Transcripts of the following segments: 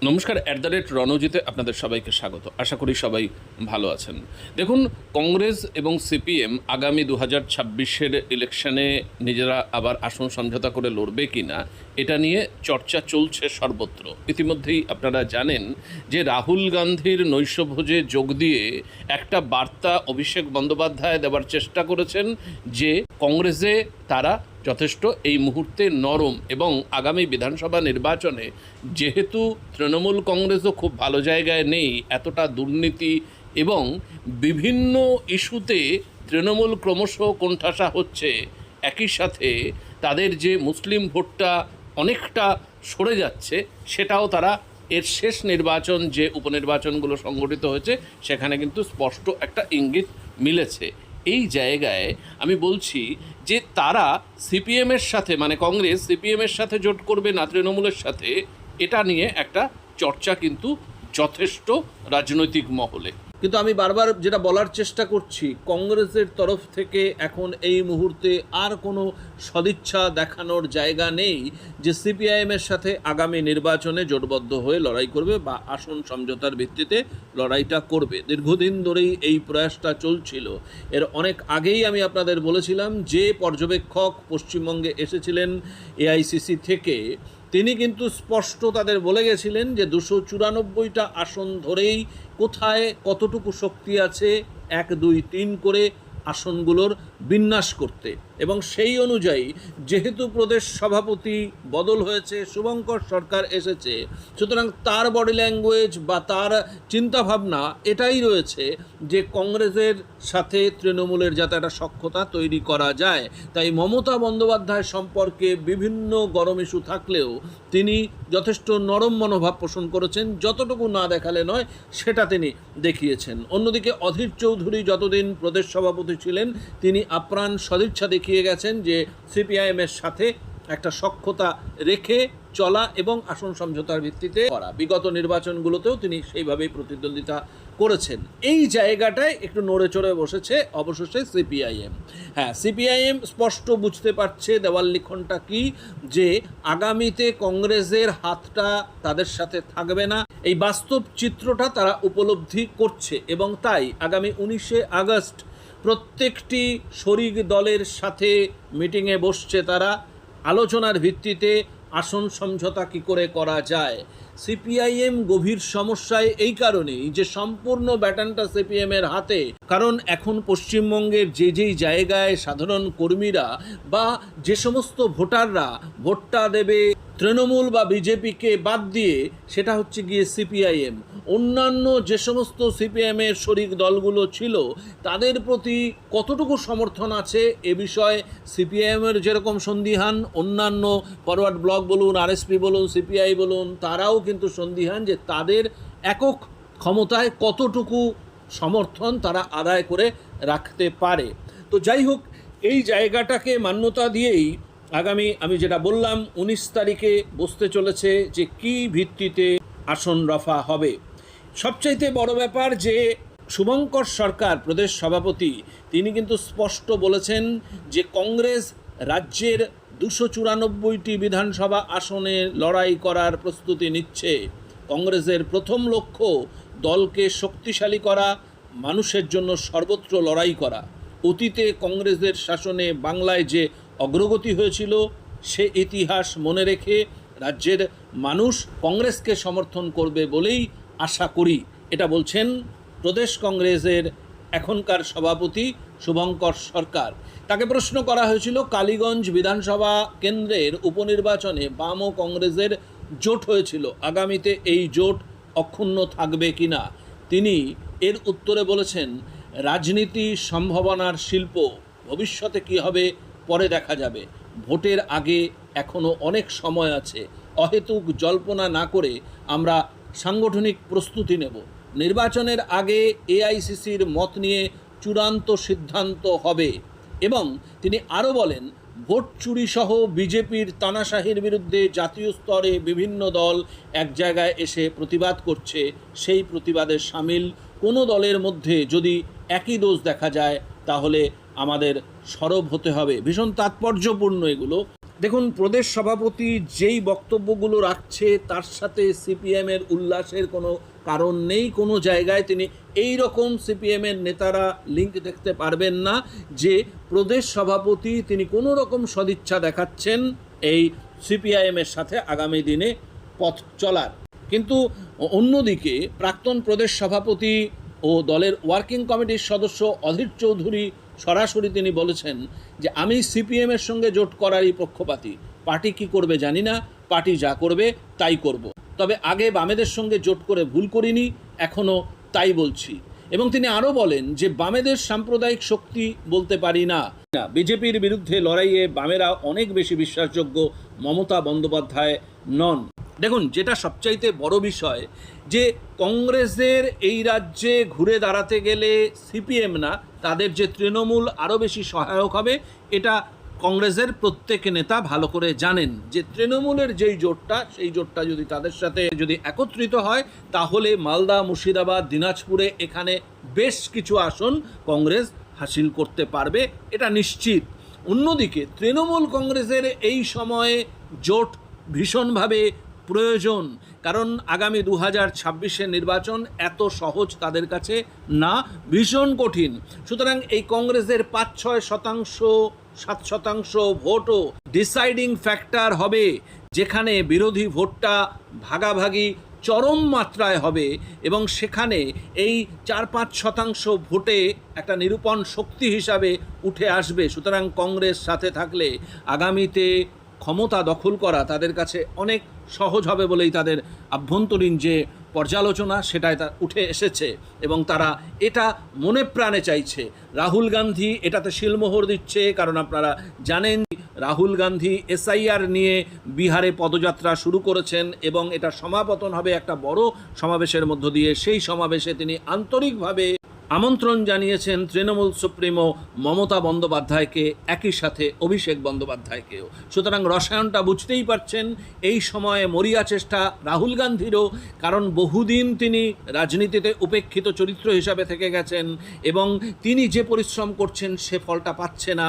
নমস্কার at the rate রণজিতে আপনাদের সবাইকে স্বাগত। আশা করি সবাই ভালো আছেন। দেখুন, কংগ্রেস এবং সিপিএম আগামী দু হাজার ছাব্বিশের ইলেকশনে নিজেরা আবার আসন সমঝোতা করে লড়বে কি না এটা নিয়ে চর্চা চলছে সর্বত্র। ইতিমধ্যেই আপনারা জানেন যে রাহুল গান্ধীর নৈশভোজে যোগ দিয়ে একটা বার্তা অভিষেক বন্দ্যোপাধ্যায় দেওয়ার চেষ্টা করেছেন যে কংগ্রেসে তারা যথেষ্ট। এই মুহূর্তে নরম এবং আগামী বিধানসভা নির্বাচনে যেহেতু তৃণমূল কংগ্রেসও খুব ভালো জায়গায় নেই, এতটা দুর্নীতি এবং বিভিন্ন ইস্যুতে তৃণমূল ক্রমশ কোণঠাসা হচ্ছে, একই সাথে তাদের যে মুসলিম ভোটটা অনেকটা সরে যাচ্ছে, সেটাও তারা এর শেষ নির্বাচন যে উপনির্বাচনগুলো সংগঠিত হয়েছে, সেখানে কিন্তু স্পষ্ট একটা ইঙ্গিত মিলেছে। এই জায়গায় আমি বলছি যে তারা সিপিএমের সাথে মানে কংগ্রেস সিপিএমের সাথে জোট করবে না, তৃণমূলের সাথে, এটা নিয়ে একটা চর্চা কিন্তু যথেষ্ট রাজনৈতিক মহলে। কিন্তু আমি বারবার যেটা বলার চেষ্টা করছি, কংগ্রেসের তরফ থেকে এখন এই মুহূর্তে আর কোনো সদিচ্ছা দেখানোর জায়গা নেই যে সিপিআইএমের সাথে আগামী নির্বাচনে জোটবদ্ধ হয়ে লড়াই করবে বা আসন সমঝোতার ভিত্তিতে লড়াইটা করবে। দীর্ঘদিন ধরেই এই প্রয়াসটা চলছিল। এর অনেক আগেই আমি আপনাদের বলেছিলাম, যে পর্যবেক্ষক পশ্চিমবঙ্গে এসেছিলেন এআইসিসি থেকে তিনি কিন্তু স্পষ্ট তাদের বলে গেছিলেন যে দুশো চুরানব্বইটা আসন ধরেই কোথায় কতটুকু শক্তি আছে, এক, দুই, তিন করে আসনগুলোর বিন্যাস করতে। এবং সেই অনুযায়ী যেহেতু প্রদেশ সভাপতি বদল হয়েছে, শুভঙ্কর সরকার এসেছে, সুতরাং তার বডি ল্যাঙ্গুয়েজ বা তার চিন্তাভাবনা এটাই রয়েছে যে কংগ্রেসের সাথে তৃণমূলের যাতে একটা সক্ষতা তৈরি করা যায়। তাই মমতা বন্দ্যোপাধ্যায় সম্পর্কে বিভিন্ন গরম ইস্যু থাকলেও তিনি যথেষ্ট নরম মনোভাব পোষণ করেছেন, যতটুকু না দেখালে নয়, সেটা তিনি দেখিয়েছেন। অন্যদিকে অধীর চৌধুরী যতদিন প্রদেশ সভাপতি ছিলেন, তিনি আপ্রাণ সদিচ্ছা দেখিয়ে গেছেন যে সিপিআইএমের সাথে একটা সক্ষতা রেখে চলা এবং আসন সমঝোতার ভিত্তিতে করা। বিগত নির্বাচনগুলোতেও তিনি সেইভাবেই প্রতিদ্বন্দ্বিতা করেছেন। এই জায়গাটায় একটু নড়ে চড়ে বসেছে অবশেষে সিপিআইএম। হ্যাঁ সিপিআইএম স্পষ্ট বুঝতে পারছে দেওয়াল লিখনটা কি? যে আগামীতে কংগ্রেসের হাতটা তাদের সাথে থাকবে না। এই বাস্তব চিত্রটা তারা উপলব্ধি করছে এবং তাই আগামী উনিশে আগস্ট প্রত্যেকটি শরিক দলের সাথে মিটিংয়ে বসছে তারা। আলোচনার ভিত্তিতে আসন সমঝোতা কি করে করা যায়? সিপিআইএম গভীর সমস্যায় এই কারণেই যে সম্পূর্ণ ব্যাটনটা সিপিএমের হাতে, কারণ এখন পশ্চিমবঙ্গের যে যেই জায়গায় সাধারণ কর্মীরা বা যে সমস্ত ভোটাররা ভোটটা দেবে, তৃণমূল বা বিজেপিকে বাদ দিয়ে, সেটা হচ্ছে গিয়ে সিপিআইএম। অন্যান্য যে সমস্ত সিপিএমের শরিক দলগুলো ছিল, তাদের প্রতি কতটুকু সমর্থন আছে এ বিষয়ে সিপিআইএমের যেরকম সন্দিহান, অন্যান্য ফরওয়ার্ড ব্লক বলুন আরএসপি বলুন সিপিআই বলুন, তারাও কিন্তু সন্দিহান যে তাদের একক ক্ষমতায় কতটুকু সমর্থন তারা আদায় করে রাখতে পারে। তো যাই হোক, এই জায়গাটাকে মান্যতা দিয়েই আগামী, আমি যেটা বললাম, উনিশ তারিখে বসতে চলেছে যে কি ভিত্তিতে আসন রফা হবে। সবচাইতে বড় ব্যাপার যে শুভঙ্কর সরকার, প্রদেশ সভাপতি, তিনি কিন্তু স্পষ্ট বলেছেন যে কংগ্রেস রাজ্যের দুশো চুরানব্বইটি বিধানসভা আসনে লড়াই করার প্রস্তুতি নিচ্ছে। কংগ্রেসের প্রথম লক্ষ্য দলকে শক্তিশালী করা, মানুষের জন্য সর্বত্র লড়াই করা। অতীতে কংগ্রেসের শাসনে বাংলায় যে অগ্রগতি হয়েছিল, সে ইতিহাস মনে রেখে রাজ্যের মানুষ কংগ্রেসকে সমর্থন করবে বলেই আশা করি। এটা বলছেন প্রদেশ কংগ্রেসের এখনকার সভাপতি শুভঙ্কর সরকার। তাকে প্রশ্ন করা হয়েছিল, কালীগঞ্জ বিধানসভা কেন্দ্রের উপনির্বাচনে বাম ও কংগ্রেসের জোট হয়েছিল। আগামীতে এই জোট অক্ষুণ্ণ থাকবে কিনা? তিনি এর উত্তরে বলেছেন, রাজনীতি সম্ভাবনার শিল্প, ভবিষ্যতে কি হবে পরে দেখা যাবে। ভোটের আগে এখনও অনেক সময় আছে। অহেতুক জল্পনা না করে আমরা সাংগঠনিক প্রস্তুতি নেব। নির্বাচনের আগে এআইসিসির মত নিয়ে চূড়ান্ত সিদ্ধান্ত হবে এবং তিনি আরও বলেন, ভোট চুরি সহ বিজেপির তানাশাহির বিরুদ্ধে জাতীয় স্তরে বিভিন্ন দল এক জায়গায় এসে প্রতিবাদ করছে, সেই প্রতিবাদে সামিল। কোনো দলের মধ্যে যদি একই দোষ দেখা যায়, তাহলে আমাদের সরব হতে হবে। ভীষণ তাৎপর্যপূর্ণ এগুলো। দেখুন, প্রদেশ সভাপতি যেই বক্তব্যগুলো রাখছে, তার সাথে সিপিএমের উল্লাসের কোনো কারণ নেই। কোনো জায়গায় তিনি এই রকম সিপিএমের নেতারা লিঙ্ক দেখতে পারবেন না যে প্রদেশ সভাপতি তিনি কোনো রকম সদিচ্ছা দেখাচ্ছেন এই সিপিআইএমের সাথে আগামী দিনে পথ চলার। কিন্তু অন্যদিকে প্রাক্তন প্রদেশ সভাপতি ও দলের ওয়ার্কিং কমিটির সদস্য অধীর চৌধুরী সরাসরি তিনি বলেছেন যে আমি সিপিএমের সঙ্গে জোট করারই পক্ষপাতী। পার্টি কি করবে জানি না, পার্টি যা করবে তাই করব। তবে আগে বামেদের সঙ্গে জোট করে ভুল করিনি এখনও তাই বলছি। এবং তিনি আরও বলেন যে বামেদের সাম্প্রদায়িক শক্তি বলতে পারি না। বিজেপির বিরুদ্ধে লড়াইয়ে বামেরা অনেক বেশি বিশ্বাসযোগ্য মমতা বন্দ্যোপাধ্যায় নন। দেখুন, যেটা সবচাইতে বড় বিষয়, যে কংগ্রেসের এই রাজ্যে ঘুরে দাঁড়াতে গেলে সিপিএম না, তাদের যে তৃণমূল আরও বেশি সহায়ক হবে, এটা কংগ্রেসের প্রত্যেক নেতা ভালো করে জানেন। যে তৃণমূলের যেই জোটটা, সেই জোটটা যদি তাদের সাথে যদি একত্রিত হয়, তাহলে মালদা, মুর্শিদাবাদ, দিনাজপুরে এখানে বেশ কিছু আসন কংগ্রেস হাসিল করতে পারবে, এটা নিশ্চিত। অন্যদিকে তৃণমূল কংগ্রেসের এই সময়ে জোট ভীষণভাবে প্রয়োজন। কারণ আগামী দু হাজার ছাব্বিশের নির্বাচন এত সহজ তাদের কাছে না, ভীষণ কঠিন। সুতরাং এই কংগ্রেসের পাঁচ, ছয় শতাংশ, সাত শতাংশ ভোটও ডিসাইডিং ফ্যাক্টর হবে, যেখানে বিরোধী ভোটটা ভাগাভাগি চরম মাত্রায় হবে এবং সেখানে এই চার, পাঁচ শতাংশ ভোটে একটা নিরূপণ শক্তি হিসাবে উঠে আসবে। সুতরাং কংগ্রেস সাথে থাকলে আগামীতে ক্ষমতা দখল করা তাদের কাছে অনেক সহজ হবে বলেই তাদের আভ্যন্তরীণ যে পর্যালোচনা সেটায় তা উঠে এসেছে এবং তারা এটা মনে প্রাণে চাইছে। রাহুল গান্ধী এটাতে শিলমোহর দিচ্ছে, কারণ আপনারা জানেন রাহুল গান্ধী এসআইআর নিয়ে বিহারে পদযাত্রা শুরু করেছেন এবং এটা সমাপতন হবে একটা বড় সমাবেশের মধ্য দিয়ে। সেই সমাবেশে তিনি আন্তরিকভাবে আমন্ত্রণ জানিয়েছেন তৃণমূল সুপ্রিমো মমতা বন্দ্যোপাধ্যায়কে, একই সাথে অভিষেক বন্দ্যোপাধ্যায়কেও। সুতরাং রসায়নটা বুঝতেই পারছেন, এই সময়ে মরিয়া চেষ্টা রাহুল গান্ধীরও, কারণ বহুদিন তিনি রাজনীতিতে উপেক্ষিত চরিত্র হিসাবে থেকে গেছেন এবং তিনি যে পরিশ্রম করছেন সে ফলটা পাচ্ছে না।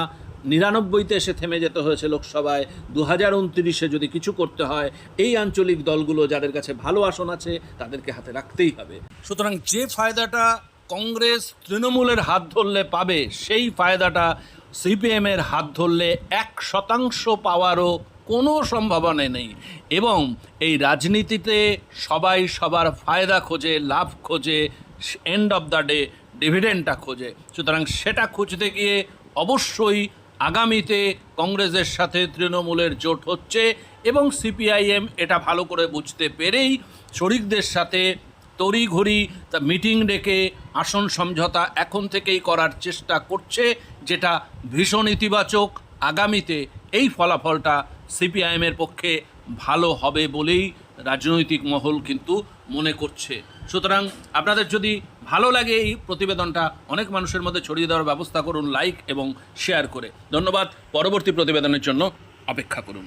নিরানব্বইতে এসে থেমে যেতে হয়েছে লোকসভায় দু হাজার উনত্রিশে যদি কিছু করতে হয়, এই আঞ্চলিক দলগুলো যাদের কাছে ভালো আসন আছে, তাদেরকে হাতে রাখতেই হবে। সুতরাং যে ফায়দাটা কংগ্রেস তৃণমূলের হাত ধরলে পাবে, সেই ফায়দাটা সিপিএমের হাত ধরলে এক শতাংশ পাওয়ারও কোনো সম্ভাবনা নেই। এবং এই রাজনীতিতে সবাই সবার ফায়দা খোঁজে, লাভ খোঁজে এন্ড অফ দ্য ডে ডিভিডেন্ডটা খোঁজে। সুতরাং সেটা খুঁজতে গিয়ে অবশ্যই আগামীতে কংগ্রেসের সাথে তৃণমূলের জোট হচ্ছে এবং সিপিআইএম এটা ভালো করে বুঝতে পেরেই শরিকদের সাথে তড়িঘড়ি তা মিটিং ডেকে আসন সমঝোতা এখন থেকেই করার চেষ্টা করছে, যেটা ভীষণ ইতিবাচক। আগামীতে এই ফলাফলটা সিপিআইএমের পক্ষে ভালো হবে বলেই রাজনৈতিক মহল কিন্তু মনে করছে। সুতরাং আপনাদের যদি ভালো লাগে এই প্রতিবেদনটা, অনেক মানুষের মধ্যে ছড়িয়ে দেওয়ার ব্যবস্থা করুন, লাইক এবং শেয়ার করে। ধন্যবাদ, পরবর্তী প্রতিবেদনের জন্য অপেক্ষা করুন।